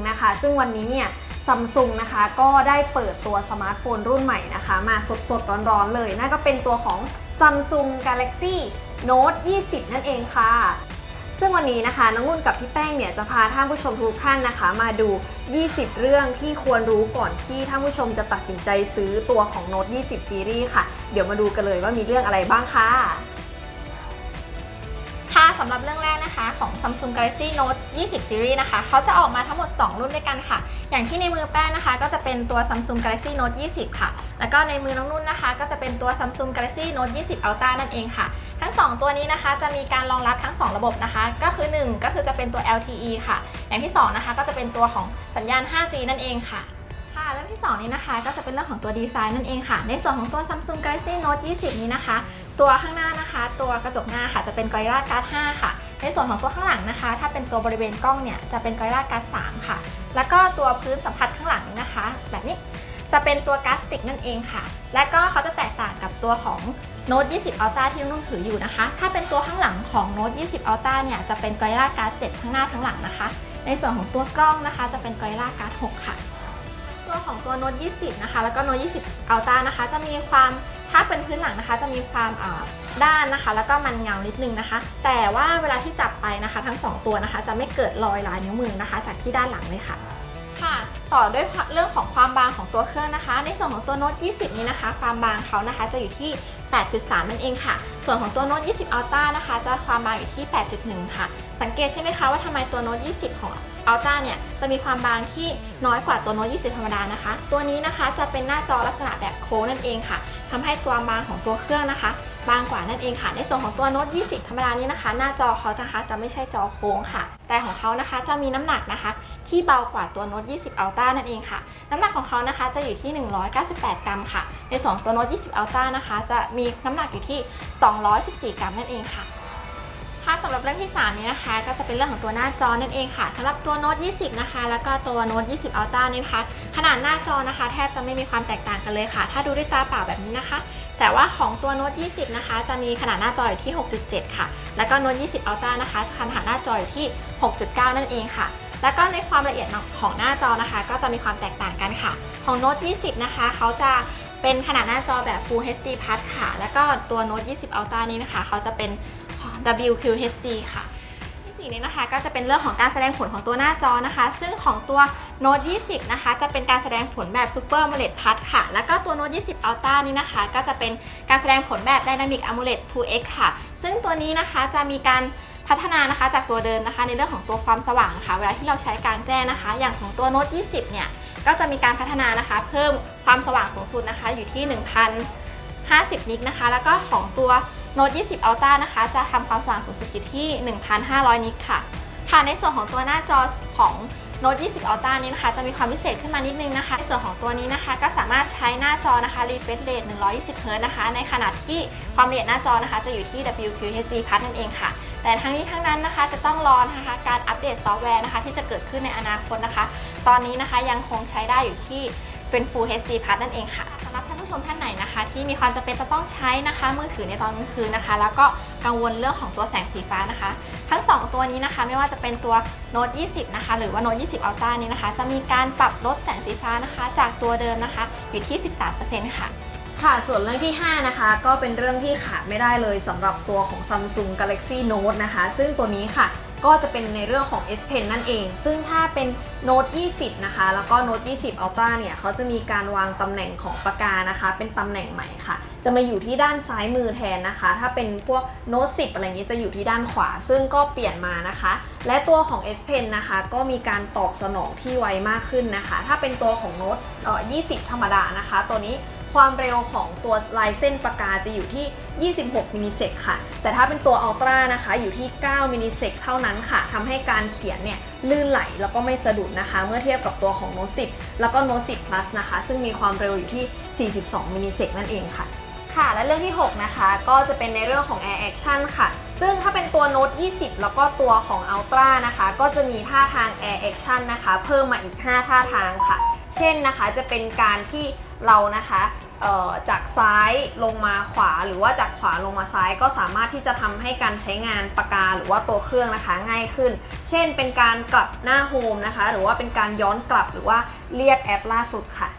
นึ่งนะคะ ซึ่งวันนี้เนี่ยซัมซุงนะคะก็ได้เปิดตัวสมาร์ทโฟนรุ่นใหม่นะคะ มาสดๆ ร้อนๆ เลย นั่นก็เป็นตัวของ Samsung Galaxy Note 20 นั่นเองค่ะ ซึ่งวันนี้นะคะ น้องนุ่นกับพี่แป้งเนี่ยจะพาท่านผู้ชมทุกท่านนะคะ มาดู 20 เรื่องที่ควรรู้ก่อนที่ท่านผู้ชมจะตัดสินใจซื้อตัวของ Note 20 Series ค่ะ เดี๋ยวมาดูกันเลยว่ามีเรื่องอะไรบ้างค่ะ ค่ะสำหรับเรื่องแรกนะคะของ Samsung Galaxy Note 20 Series นะคะเขาจะออกมาทั้งหมด 2 รุ่นด้วยกันค่ะ อย่างที่ในมือแป้งนะคะ ก็จะเป็นตัว Samsung Galaxy Note 20 ค่ะ แล้วก็ในมือน้องนุ่นนะคะ ก็จะเป็นตัว Samsung Galaxy Note 20 Ultra นั่นเองค่ะ ทั้ง 2 ตัวนี้นะคะจะมีการรองรับทั้ง 2 ระบบนะคะ ก็คือ 1 ก็คือจะเป็นตัว LTE ค่ะ อย่างที่ 2 นะคะก็จะเป็นตัวของสัญญาณ 5G นั่นเองค่ะค่ะเรื่องที่ 2 นี้นะคะ ก็จะเป็นเรื่องของตัวดีไซน์นั่นเองค่ะ ในส่วนของตัว Samsung Galaxy Note 20 นี้นะคะ ตัวข้างหน้านะคะ ตัวกระจกหน้าค่ะจะเป็น Gorilla Glass 5ค่ะ ในส่วนของตัวข้างหลังนะคะ ถ้าเป็นตัวบริเวณกล้องเนี่ยจะเป็น Gorilla Glass 3ค่ะ แล้วก็ตัวพื้นสัมผัสข้างหลังนี้นะคะ แบบนี้จะเป็นตัวก a สติกนั่นเองค่ะ และก็เขาจะแตกต่างกับตัวของ Note 20 Ultra ที่นุ่นถืออยู่นะคะ ถ้าเป็นตัวข้างหลังของ Note 20 Ultra เนี่ยจะเป็น Gorilla Glass 7ข้างหน้าทั้งหลังนะคะ ในส่วนของตัวกล้องนะคะจะเป็น Gorilla Glass 6ค่ะ ตัวของตัว Note 20 นะคะ แล้วก็ Note 20 Ultra นะคะ จะมีความ ถ้าเป็นพื้นหลังนะคะจะมีความอ่าด้านนะคะ แล้วก็มันเงานิดนึงนะคะ แต่ว่าเวลาที่จับไปนะคะ ทั้ง 2 ตัวนะคะ จะไม่เกิดรอยลายนิ้วมือนะคะ จากที่ด้านหลังเลยค่ะค่ะต่อด้วยเรื่องของความบางของตัวเครื่องนะคะ ในส่วนของตัว Note 20 นี้นะคะ ความบางเขานะคะจะอยู่ที่ 8.3 นั่นเองค่ะ ส่วนของตัว Note 20 Ultra นะคะ จะความบางอยู่ที่ 8.1 ค่ะ สังเกตใช่ไหมคะว่าทำไมตัว Note 20 ของ Ultra เนี่ยจะมีความบางที่น้อยกว่าตัว Note 20 ธรรมดานะคะ ตัวนี้นะคะจะเป็นหน้าจอลักษณะแบบโค้งนั่นเองค่ะทำให้ความบางของตัวเครื่องนะคะ บางกว่านั่นเองค่ะ ในส่วนของตัว Note 20 ธรรมดานี้นะคะ หน้าจอเขานะคะจะไม่ใช่จอโค้งค่ะ แต่ของเขานะคะจะมีน้ำหนักนะคะ ที่เบากว่าตัว Note 20 Ultra นั่นเองค่ะ น้ำหนักของเขานะคะจะอยู่ที่ 198 กรัมค่ะ ในส่วนของตัว Note 20 Ultra นะคะ จะมีน้ำหนักอยู่ที่ 214 กรัมนั่นเองค่ะ ค่ะสำหรับเรื่องที่ 3 นี้นะคะ ก็จะเป็นเรื่องของตัวหน้าจอนั่นเองค่ะสำหรับตัว Note 20 นะคะ แล้วก็ตัว Note 20 Ultra นี่นะคะ ขนาดหน้าจอนะคะ แทบจะไม่มีความแตกต่างกันเลยค่ะ ถ้าดูด้วยตาเปล่าแบบนี้นะคะ แต่ว่าของตัว Note 20 นะคะ จะมีขนาดหน้าจออยู่ที่ 6.7 ค่ะ แล้วก็ Note 20 Ultra นะคะ ขนาดหน้าจออยู่ที่ 6.9 นั่นเองค่ะ แล้วก็ในความละเอียดของหน้าจอนะคะ ก็จะมีความแตกต่างกันค่ะ ของ Note 20 นะคะ เขาจะเป็นขนาดหน้าจอแบบ Full HD Plus ค่ะ แล้วก็ตัว Note 20 Ultra นี้นะคะ เขาจะเป็น WQHD ค่ะที่สี่นี้นะคะก็จะเป็นเรื่องของการแสดงผลของตัวหน้าจอนะคะ ซึ่งของตัว Note 20 นะคะ จะเป็นการแสดงผลแบบ Super AMOLED Plus ค่ะ แล้วก็ตัว Note 20 Ultra นี้นะคะ ก็จะเป็นการแสดงผลแบบ Dynamic AMOLED 2X ค่ะ ซึ่งตัวนี้นะคะจะมีการพัฒนานะคะจากตัวเดิมนะคะ ในเรื่องของตัวความสว่างค่ะเวลาที่เราใช้กลางแจ้งนะคะ อย่างของตัว Note 20 เนี่ยก็จะมีการพัฒนานะคะ เพิ่มความสว่างสูงสุดนะคะอยู่ที่ 1,050 นิกนะคะ แล้วก็ของตัว Note 20 Ultra นะคะ จะทำความสว่างสูงสุดอยู่ที่ 1,500 นิตค่ะ ค่ะ ในส่วนของตัวหน้าจอของ Note 20 Ultra นี้นะคะ จะมีความพิเศษขึ้นมานิดนึงนะคะ ในส่วนของตัวนี้นะคะ ก็สามารถใช้หน้าจอนะคะ refresh rate 120 Hz นะคะ ในขณะที่ความละเอียดหน้าจอนะคะ จะอยู่ที่ WQHD Plus นั่นเองค่ะ แต่ทั้งนี้ทั้งนั้นนะคะ จะต้องรอนะคะ การอัปเดตซอฟต์แวร์นะคะ ที่จะเกิดขึ้นในอนาคตนะคะ ตอนนี้นะคะยังคงใช้ได้อยู่ที่เป็น Full HD Plus นั่นเองค่ะสำหรับท่านผู้ชมท่านไหนนะคะ ที่มีความจำเป็นจะต้องใช้นะคะ มือถือในตอนกลางคืนนะคะ แล้วก็กังวลเรื่องของตัวแสงสีฟ้านะคะ ทั้ง 2 ตัวนี้นะคะ ไม่ว่าจะเป็นตัว Note 20 นะคะ หรือว่า Note 20 Ultra นี้นะคะ จะมีการปรับลดแสงสีฟ้านะคะ จากตัวเดิมนะคะอยู่ที่ 13%ค่ะค่ะ ส่วนเรื่องที่ 5 นะคะ ก็เป็นเรื่องที่ขาดไม่ได้เลยสำหรับตัวของ Samsung Galaxy Note นะคะ ซึ่งตัวนี้ค่ะ ก็จะเป็นในเรื่องของ S Pen นั่นเอง ซึ่งถ้าเป็น Note 20 นะคะ แล้วก็ Note 20 Ultra เนี่ยเขาจะมีการวางตำแหน่งของปากกานะคะ เป็นตำแหน่งใหม่ค่ะ จะมาอยู่ที่ด้านซ้ายมือแทนนะคะ ถ้าเป็นพวก Note 10 อะไรนี้จะอยู่ที่ด้านขวา ซึ่งก็เปลี่ยนมานะคะ และตัวของ S Pen นะคะ ก็มีการตอบสนองที่ไวมากขึ้นนะคะ ถ้าเป็นตัวของ Note เอ่อ20 ธรรมดานะคะ ตัวนี้ ความเร็วของตัวลายเส้นปากกาจะอยู่ที่ 26 มิลลิเซกค่ะ แต่ถ้าเป็นตัวอัลตร้านะคะอยู่ที่ 9 มิลลิเซกเท่านั้นค่ะทำให้การเขียนเนี่ยลื่นไหลแล้วก็ไม่สะดุดนะคะ เมื่อเทียบกับตัวของ Note 10 แล้วก็ Note 10 Plus นะคะ ซึ่งมีความเร็วอยู่ที่ 42 มิลลิเซกนั่นเองค่ะค่ะ และเรื่องที่ 6 นะคะ ก็จะเป็นในเรื่องของ Air Action ค่ะ ซึ่งถ้าเป็นตัว Note 20 แล้วก็ตัวของ Ultra นะคะ ก็จะมีท่าทาง Air Action นะคะ เพิ่มมาอีก 5 ท่าทางค่ะ เช่นนะคะ จะเป็นการที่ เรานะคะจากซ้ายลงมาขวาหรือว่าจากขวาลงมาซ้ายก็สามารถที่จะทำให้การใช้งานปากกาหรือว่าตัวเครื่องนะคะง่ายขึ้น เช่นเป็นการกลับหน้าโฮมนะคะ หรือว่าเป็นการย้อนกลับหรือว่าเรียกแอปล่าสุดค่ะ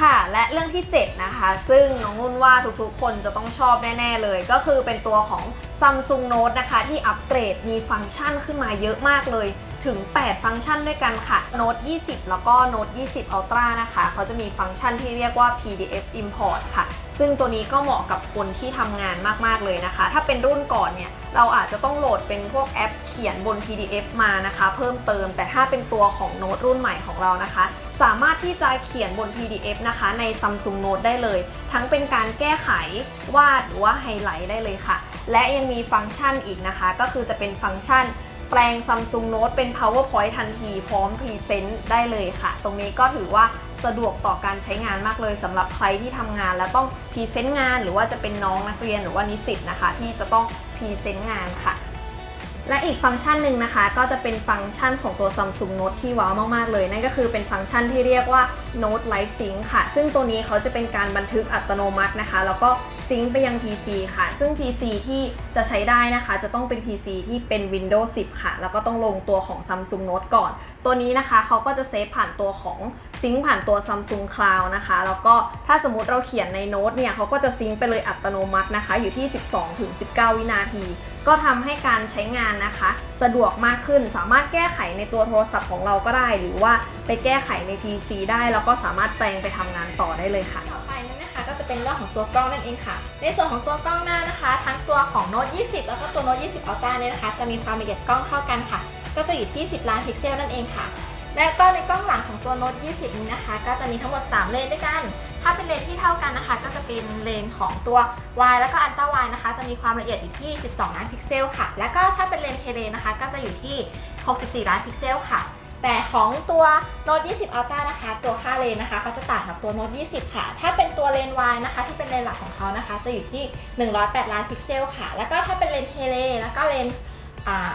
ค่ะ และเรื่องที่ 7 นะคะ ซึ่งน้องนุ่นว่าทุกๆ คนจะต้องชอบแน่ๆเลย ก็คือเป็นตัวของ Samsung Note นะคะ ที่อัปเกรดมีฟังก์ชันขึ้นมาเยอะมากเลย ถึง 8 ฟังก์ชันด้วยกันค่ะ Note 20 แล้วก็ Note 20 Ultra นะคะ เขาจะมีฟังก์ชันที่เรียกว่า PDF Import ค่ะ ซึ่งตัวนี้ก็เหมาะกับคนที่ทำงานมากๆเลยนะคะ ถ้าเป็นรุ่นก่อนเนี่ย เราอาจจะต้องโหลดเป็นพวกแอปเขียนบน PDF มานะคะ เพิ่มเติม แต่ถ้าเป็นตัวของโน้ตรุ่นใหม่ของเรานะคะ สามารถที่จะเขียนบน PDF นะคะ ใน Samsung Note ได้เลย ทั้งเป็นการแก้ไข วาดหรือว่าไฮไลท์ได้เลยค่ะ และยังมีฟังก์ชันอีกนะคะ ก็คือจะเป็นฟังก์ชัน แปลง Samsung Note เป็น PowerPoint ทันทีพร้อมพรีเซนต์ได้เลยค่ะ ตรงนี้ก็ถือว่าสะดวกต่อการใช้งานมากเลยสำหรับใครที่ทำงาน แล้วต้องพรีเซนต์งาน หรือว่าจะเป็นน้องนักเรียนหรือว่านิสิตนะคะ ที่จะต้องพรีเซนต์งานค่ะ และอีกฟังก์ชันหนึ่งนะคะ ก็จะเป็นฟังก์ชันของตัว Samsung Note ที่ว้าวมาก ๆ เลย นั่นก็คือเป็นฟังก์ชันที่เรียกว่า Note Live Sync ค่ะ ซึ่งตัวนี้เขาจะเป็นการบันทึกอัตโนมัตินะคะ แล้วก็ซิงค์ไปยัง PC ค่ะ ซึ่ง PC ที่จะใช้ได้นะคะ จะต้องเป็น PC ที่เป็น Windows 10 ค่ะ แล้วก็ต้องลงตัวของ Samsung Note ก่อน ตัวนี้นะคะเขาก็จะเซฟผ่านตัวของซิงค์ผ่านตัว Samsung Cloud นะคะ แล้วก็ถ้าสมมติเราเขียนในโน้ตเนี่ยเขาก็จะซิงค์ไปเลยอัตโนมัตินะคะ อยู่ที่ 12-19 วินาที ก็ทำให้การใช้งานนะคะ สะดวกมากขึ้นสามารถแก้ไขในตัวโทรศัพท์ของเราก็ได้ หรือว่าไปแก้ไขใน PC ได้แล้วก็สามารถแปลงไปทำงานต่อได้เลยค่ะต่อไปนั่นนะคะก็จะเป็นเรื่องของตัวกล้องนั่นเองค่ะ ในส่วนของตัวกล้องหน้านะคะ ทั้งตัวของ Note 20 แล้วก็ตัว Note 20 Ultra เนี่ยนะคะ จะมีความละเอียดกล้องเท่ากันค่ะ ก็จะอยู่ที่ 10 ล้านพิกเซลนั่นเองค่ะ และก็ในกล้องหลังของตัว Note 20 นี้นะคะ ก็จะมีทั้งหมด 3 เลนด้วยกัน ถ้าเป็นเลนที่เท่ากันนะคะ ก็จะเป็นเลนของตัว wide แล้วก็ ultra wide นะคะ จะมีความละเอียดอยู่ที่ 12 ล้านพิกเซลค่ะ แล้วก็ถ้าเป็นเลนเทเลนะคะ ก็จะอยู่ที่ 64 ล้านพิกเซลค่ะ แต่ของตัว Note 20 Ultra นะคะ ตัวค่าเลนนะคะเขาจะต่างกับตัว Note 20 ค่ะ ถ้าเป็นตัวเลน wide นะคะ ที่เป็นเลนหลักของเขานะคะ จะอยู่ที่ 108 ล้านพิกเซลค่ะ แล้วก็ถ้าเป็นเลนเทเลแล้วก็เลน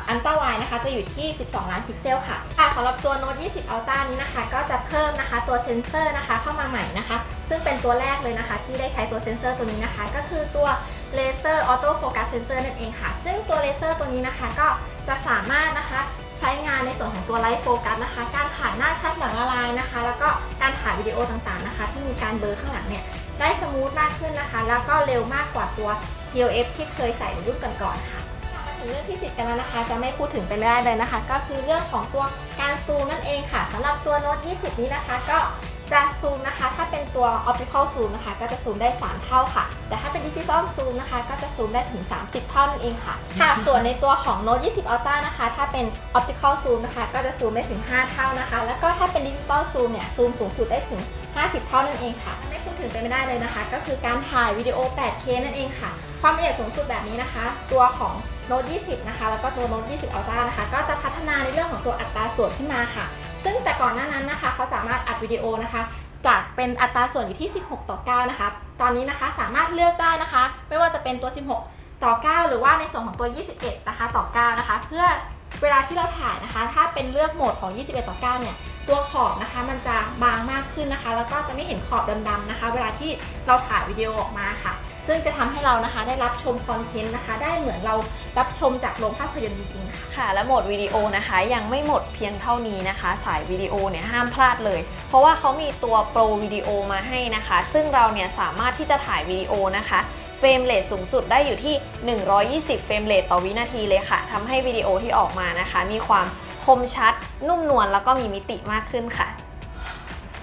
อันต้าไวนะคะจะอยู่ที่ 12 ล้านพิกเซลค่ะค่ะสำหรับตัว Note 20 Ultra นี้นะคะ ก็จะเพิ่มนะคะตัวเซนเซอร์นะคะเข้ามาใหม่นะคะ ซึ่งเป็นตัวแรกเลยนะคะ ที่ได้ใช้ตัวเซนเซอร์ตัวนี้นะคะ ก็คือตัวเลเซอร์ออโต้โฟกัสเซนเซอร์นั่นเองค่ะ ซึ่งตัวเลเซอร์ตัวนี้นะคะก็จะสามารถนะคะใช้งานในส่วนของตัวไลท์โฟกัสนะคะ การถ่ายหน้าชัดหลังละลายนะคะ แล้วก็การถ่ายวิดีโอต่างๆนะคะ ที่มีการเบลอข้างหลังเนี่ยได้สมูทมากขึ้นนะคะ แล้วก็เร็วมากกว่าตัว TOF ที่เคยใส่รุ่นก่อนๆค่ะ ถึงเรื่องที่สิบกันแล้วนะคะ จะไม่พูดถึงไปไม่ได้เลยนะคะ ก็คือเรื่องของตัวการซูมนั่นเองค่ะสำหรับตัว Note 20 นี้นะคะ ก็จะซูมนะคะ ถ้าเป็นตัว optical zoom นะคะ ก็จะซูมได้ 3 เท่าค่ะ แต่ถ้าเป็น digital zoom นะคะ ก็จะซูมได้ถึง 30 เท่านั่นเองค่ะค่ะส่วนในตัวของ Note 20 Ultra นะคะ ถ้าเป็น optical zoom นะคะ ก็จะซูมได้ถึง 5 เท่านะคะ แล้วก็ถ้าเป็น digital zoom เนี่ย ซูมสูงสุดได้ถึง 50 เท่านั่นเองค่ะไม่พูดถึงไปไม่ได้เลยนะคะ ก็คือการถ่ายวิดีโอ 8K นั่นเองค่ะ ความละเอียดสูงสุดแบบนี้นะคะ ตัวของ Note 20 นะคะ แล้วก็ตัว Note 20 Ultra นะคะ ก็จะพัฒนาในเรื่องของตัวอัตราส่วนขึ้นมาค่ะ ซึ่งแต่ก่อนหน้านั้นนะคะ เขาสามารถอัดวิดีโอนะคะ จากเป็นอัตราส่วนอยู่ที่ 16 ต่อ 9 นะคะ ตอนนี้นะคะสามารถเลือกได้นะคะ ไม่ว่าจะเป็นตัว 16 ต่อ 9 หรือว่าในส่วนของตัว 21 นะคะ ต่อ 9 นะคะ เพื่อ เวลาที่เราถ่ายนะคะ ถ้าเป็นเลือกโหมดของ 21 ต่อ 9 เนี่ย ตัวขอบนะคะมันจะบางมากขึ้นนะคะ แล้วก็จะไม่เห็นขอบดำๆนะคะ เวลาที่เราถ่ายวิดีโอออกมาค่ะ ซึ่งจะทำให้เรานะคะได้รับชมคอนเทนต์นะคะ ได้เหมือนเรารับชมจากโรงภาพยนตร์จริงๆค่ะค่ะ และโหมดวิดีโอนะคะยังไม่หมดเพียงเท่านี้นะคะ สายวิดีโอเนี่ยห้ามพลาดเลย เพราะว่าเขามีตัวโปรวิดีโอมาให้นะคะ ซึ่งเราเนี่ยสามารถที่จะถ่ายวิดีโอนะคะ เฟรมเรทสูงสุดได้อยู่ที่ 120 เฟรมเรทต่อวินาทีเลยค่ะทำให้วิดีโอที่ออกมานะคะ มีความคมชัด นุ่มนวลแล้วก็มีมิติมากขึ้นค่ะ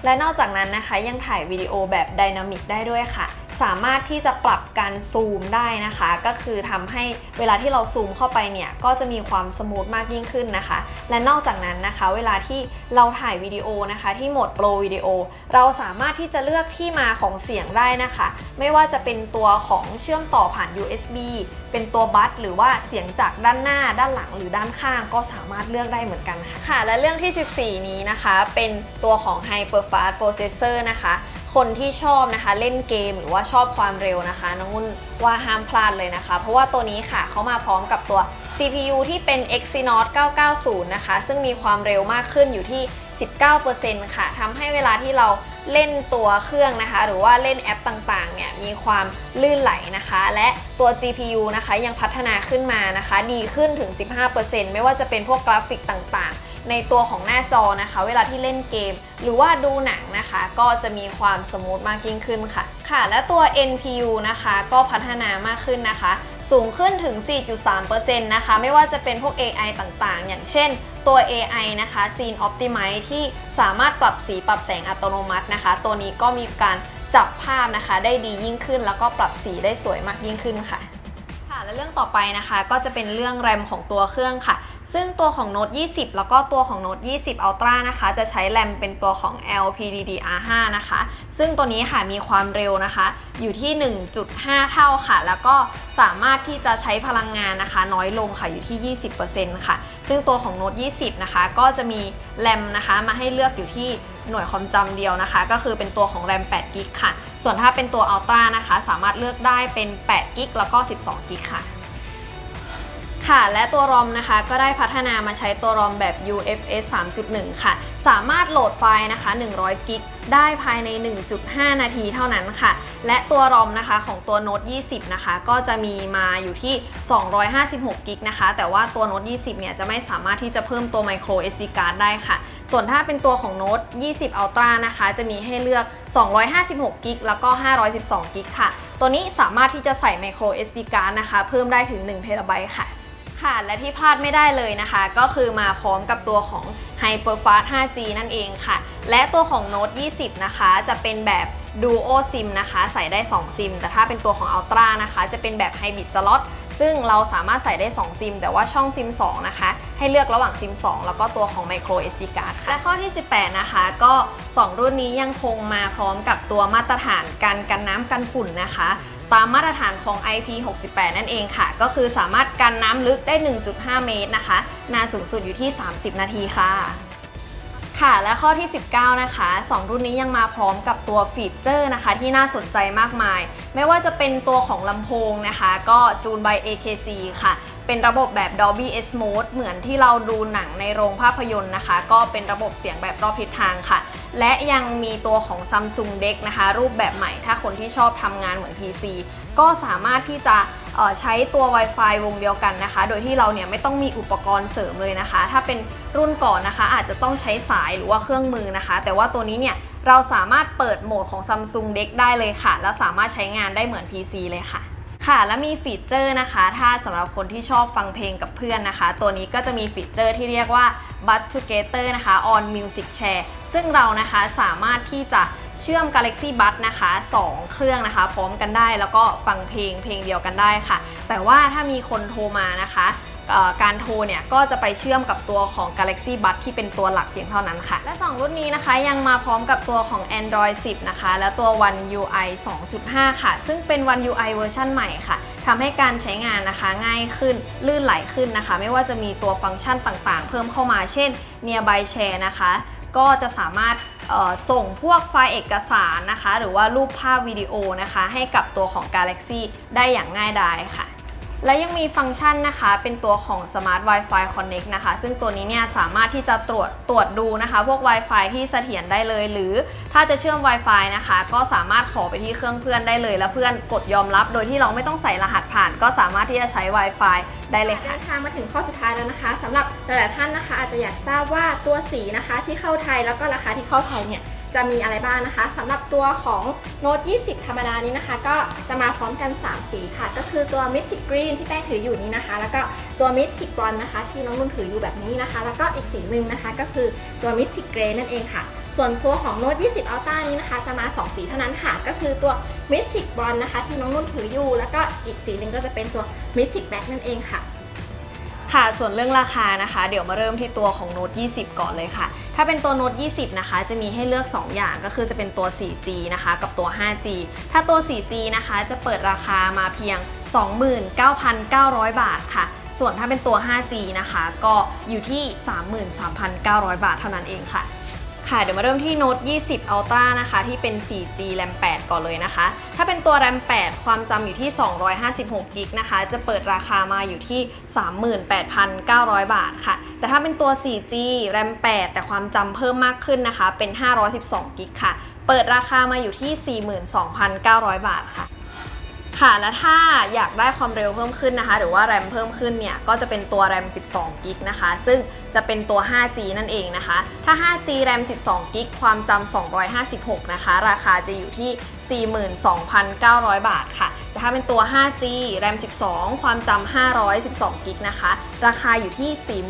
และนอกจากนั้นนะคะยังถ่ายวิดีโอแบบดินามิกได้ด้วยค่ะ สามารถที่จะปรับการซูมได้นะคะ ก็คือทำให้เวลาที่เราซูมเข้าไปเนี่ยก็จะมีความสมูทมากยิ่งขึ้นนะคะ และนอกจากนั้นนะคะ เวลาที่เราถ่ายวิดีโอนะคะ ที่โหมดโปรวิดีโอเราสามารถที่จะเลือกที่มาของเสียงได้นะคะ ไม่ว่าจะเป็นตัวของเชื่อมต่อผ่าน USB เป็นตัวบัสหรือว่าเสียงจากด้านหน้าด้านหลังหรือด้านข้างก็สามารถเลือกได้เหมือนกันค่ะคะและเรื่องที่ 14 นี้นะคะ เป็นตัวของ Hyperfast Processor นะคะ คนที่ชอบนะคะเล่นเกมหรือว่าชอบความเร็วนะคะ น้องนุ่นว่าห้ามพลาดเลยนะคะ เพราะว่าตัวนี้ค่ะเขามาพร้อมกับตัว CPU ที่เป็น Exynos 990 นะคะ ซึ่งมีความเร็วมากขึ้นอยู่ที่ 19%ค่ะทำให้เวลาที่เราเล่นตัวเครื่องนะคะ หรือว่าเล่นแอปต่างๆ เนี่ยมีความลื่นไหลนะคะ และตัว GPU นะคะยังพัฒนาขึ้นมานะคะ ดีขึ้นถึง 15%ไม่ว่าจะเป็นพวกกราฟิกต่างๆ ในตัวของหน้าจอนะคะ เวลาที่เล่นเกม หรือว่าดูหนังนะคะ ก็จะมีความสมูทมากยิ่งขึ้นค่ะ ค่ะ และตัว NPU นะคะก็พัฒนามากขึ้นนะคะ สูงขึ้นถึง 4.3%นะคะ ไม่ว่าจะเป็นพวก AI ต่างๆ อย่างเช่นตัว AI นะคะ Scene Optimize ที่สามารถปรับสีปรับแสงอัตโนมัตินะคะ ตัวนี้ก็มีการจับภาพนะคะ ได้ดียิ่งขึ้น แล้วก็ปรับสีได้สวยมากยิ่งขึ้นค่ะค่ะและ เรื่องต่อไปนะคะก็จะเป็นเรื่องแรมของตัวเครื่องค่ะ ซึ่งตัวของ Note 20 แล้วก็ตัวของ Note 20 Ultra นะคะ จะใช้แรมเป็นตัวของ LPDDR5 นะคะ ซึ่งตัวนี้ค่ะมีความเร็วนะคะ อยู่ที่ 1.5 เท่าค่ะ แล้วก็สามารถที่จะใช้พลังงานนะคะ น้อยลงค่ะอยู่ที่ 20%ค่ะ ซึ่งตัวของ Note 20 นะคะ ก็จะมีแรมนะคะมาให้เลือกอยู่ที่หน่วยความจำเดียวนะคะ ก็คือเป็นตัวของแรม8 g b ค่ะ ส่วนถ้าเป็นตัว Ultra นะคะ สามารถเลือกได้เป็น8กิกแล้วก็ 12กิกค่ะ ค่ะ และตัวรอมนะคะก็ได้พัฒนามาใช้ตัวรอมแบบ UFS 3.1 ค่ะ สามารถโหลดไฟล์นะคะ 100 กิก ได้ภายใน 1.5 นาทีเท่านั้นค่ะ และตัวรอมนะคะของตัว Note 20 นะคะ ก็จะมีมาอยู่ที่ 256 กิกนะคะ แต่ว่าตัว Note 20 เนี่ย จะไม่สามารถที่จะเพิ่มตัว micro SD card ได้ค่ะ ส่วนถ้าเป็นตัวของ Note 20 Ultra นะคะ จะมีให้เลือก 256 กิก แล้วก็ 512 กิก ค่ะ ตัวนี้สามารถที่จะใส่ micro SD card นะคะ เพิ่มได้ถึง1 t b ค่ะ ค่ะ และที่พลาดไม่ได้เลยนะคะ ก็คือมาพร้อมกับตัวของ Hyperfast 5G นั่นเองค่ะ และตัวของ Note 20 นะคะ จะเป็นแบบ Duo SIM นะคะ ใส่ได้ 2 ซิม แต่ถ้าเป็นตัวของ Ultra นะคะ จะเป็นแบบ Hybrid Slot ซึ่งเราสามารถใส่ได้ 2 ซิม แต่ว่าช่องซิม 2 นะคะ ให้เลือกระหว่างซิม 2 แล้วก็ตัวของ Micro SD card ค่ะและข้อที่ 18 นะคะ ก็ 2 รุ่นนี้ยังคงมาพร้อมกับตัวมาตรฐานการกันน้ำกันฝุ่นนะคะ ตามมาตรฐานของ IP68 นั่นเองค่ะ ก็คือสามารถกันน้ำลึกได้ 1.5 เมตรนะคะ นานสูงสุดอยู่ที่ 30 นาทีค่ะ ค่ะและข้อที่ 19 นะคะ 2 รุ่นนี้ยังมาพร้อมกับตัวฟีเจอร์นะคะ ที่น่าสนใจมากมาย ไม่ว่าจะเป็นตัวของลำโพงนะคะ ก็จูน by AKG ค่ะ เป็นระบบแบบ Dolby S Mode เหมือนที่เราดูหนังในโรงภาพยนตร์นะคะ ก็เป็นระบบเสียงแบบรอบทิศทางค่ะ และยังมีตัวของ Samsung Deck นะคะ รูปแบบใหม่ถ้าคนที่ชอบทำงานเหมือน PC ก็สามารถที่จะใช้ตัว Wi-Fi วงเดียวกันนะคะ โดยที่เราเนี่ยไม่ต้องมีอุปกรณ์เสริมเลยนะคะ ถ้าเป็นรุ่นก่อนนะคะ อาจจะต้องใช้สายหรือว่าเครื่องมือนะคะ แต่ว่าตัวนี้เนี่ยเราสามารถเปิดโหมดของ Samsung Deck ได้เลยค่ะ แล้วสามารถใช้งานได้เหมือน PC เลยค่ะค่ะและมีฟีเจอร์นะคะ ถ้าสำหรับคนที่ชอบฟังเพลงกับเพื่อนนะคะ ตัวนี้ก็จะมีฟีเจอร์ที่เรียกว่า Bud Together นะคะ on Music Share ซึ่งเรานะคะสามารถที่จะ เชื่อม Galaxy Buds นะคะ 2 เครื่องนะคะ พร้อมกันได้แล้วก็ฟังเพลงเพลงเดียวกันได้ค่ะ แต่ว่าถ้ามีคนโทรมานะคะการโทรเนี่ยก็จะไปเชื่อมกับตัวของ Galaxy Buds ที่เป็นตัวหลักเพียงเท่านั้นค่ะ และ 2 รุ่นนี้นะคะยังมาพร้อมกับตัวของ Android 10 นะคะ และตัว One UI 2.5 ค่ะ ซึ่งเป็น One UI เวอร์ชันใหม่ค่ะทำให้การใช้งานนะคะง่ายขึ้นลื่นไหลขึ้นนะคะ ไม่ว่าจะมีตัวฟังก์ชันต่างๆ เพิ่มเข้ามาเช่น Nearby Share นะคะ ก็จะสามารถ ส่งพวกไฟล์เอกสารนะคะ หรือว่ารูปภาพวิดีโอนะคะ ให้กับตัวของ Galaxy ได้อย่างง่ายดายค่ะ และยังมีฟังก์ชันนะคะ เป็นตัวของ Smart Wi-Fi Connect นะคะ ซึ่งตัวนี้เนี่ยสามารถที่จะตรวจตรวจดูนะคะ พวก Wi-Fi ที่เสถียรได้เลย หรือถ้าจะเชื่อม Wi-Fi นะคะ ก็สามารถขอไปที่เครื่องเพื่อนได้เลย แล้วเพื่อนกดยอมรับ โดยที่เราไม่ต้องใส่รหัสผ่าน ก็สามารถที่จะใช้ Wi-Fi ได้เลยค่ะเดินทางมาถึงข้อสุดท้ายแล้วนะคะสำหรับหลายท่านนะคะ อาจจะอยากทราบว่าตัวสีนะคะที่เข้าไทยแล้วก็ราคาที่เข้าไทยเนี่ย จะมีอะไรบ้างนะคะสำหรับตัวของ Note 20 ธรรมดานี้นะคะ ก็จะมาพร้อมกัน 3 สีค่ะ ก็คือตัว Mystic Green ที่แป้งถืออยู่นี้นะคะ แล้วก็ตัว Mystic Blonde นะคะ ที่น้องนุ่นถืออยู่แบบนี้นะคะ แล้วก็อีกสีหนึ่งนะคะ ก็คือตัว Mystic Grey นั่นเองค่ะส่วนตัวของ Note 20 Ultra นี้นะคะ จะมา 2 สีเท่านั้นค่ะ ก็คือตัว Mystic Blonde นะคะ ที่น้องนุ่นถืออยู่ แล้วก็อีกสีหนึ่งก็จะเป็นตัว Mystic Black นั่นเองค่ะ ค่ะ ส่วนเรื่องราคานะคะ เดี๋ยวมาเริ่มที่ตัวของ Note 20 ก่อนเลยค่ะ ถ้าเป็นตัว Note 20 นะคะ จะมีให้เลือก 2 อย่างก็คือจะเป็นตัว 4G นะคะ กับตัว 5G ถ้าตัว 4G นะคะ จะเปิดราคามาเพียง 29,900 บาทค่ะ ส่วนถ้าเป็นตัว 5G นะคะ ก็อยู่ที่ 33,900 บาทเท่านั้นเองค่ะ ค่ะเดี๋ยวมาเริ่มที่ Note 20 Ultra นะคะ ที่เป็น 4G RAM 8 ก่อนเลยนะคะ ถ้าเป็นตัว RAM 8 ความจำอยู่ที่ 256กิกนะคะ จะเปิดราคามาอยู่ที่ 38,900 บาทค่ะ แต่ถ้าเป็นตัว 4G RAM 8 แต่ความจำเพิ่มมากขึ้นนะคะ เป็น 512กิกค่ะ เปิดราคามาอยู่ที่ 42,900 บาทค่ะ ค่ะและถ้าอยากได้ความเร็วเพิ่มขึ้นนะคะ หรือว่า RAM เพิ่มขึ้นเนี่ยก็จะเป็นตัว RAM 12 กิกนะคะ ซึ่งจะเป็นตัว 5G นั่นเองนะคะ ถ้า 5G RAM 12 กิกความจำ 256 นะคะ ราคาจะอยู่ที่ 42,900 บาทค่ะ แต่ถ้าเป็นตัว 5G RAM 12 ความจำ 512 กิกนะคะ ราคาอยู่ที่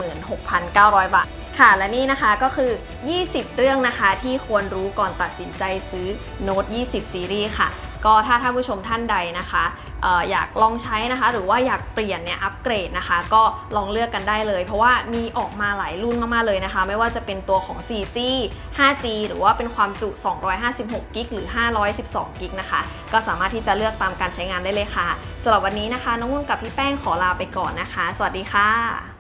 46,900 บาทค่ะ และนี่นะคะก็คือ 20 เรื่องนะคะที่ควรรู้ก่อนตัดสินใจซื้อ Note 20 Series ค่ะ ก็ถ้าท่านผู้ชมท่านใดนะคะอออยากลองใช้นะคะ หรือว่าอยากเปลี่ยนเนี่ยอัปเกรดนะคะ ก็ลองเลือกกันได้เลย เพราะว่ามีออกมาหลายรุ่นมากๆเลยนะคะ ไม่ว่าจะเป็นตัวของ 4G 5G หรือว่าเป็นความจุ 256กิกหรือ 512กิกนะคะ ก็สามารถที่จะเลือกตามการใช้งานได้เลยค่ะสำหรับวันนี้นะคะ น้องนุ่นกับพี่แป้งขอลาไปก่อนนะคะ สวัสดีค่ะ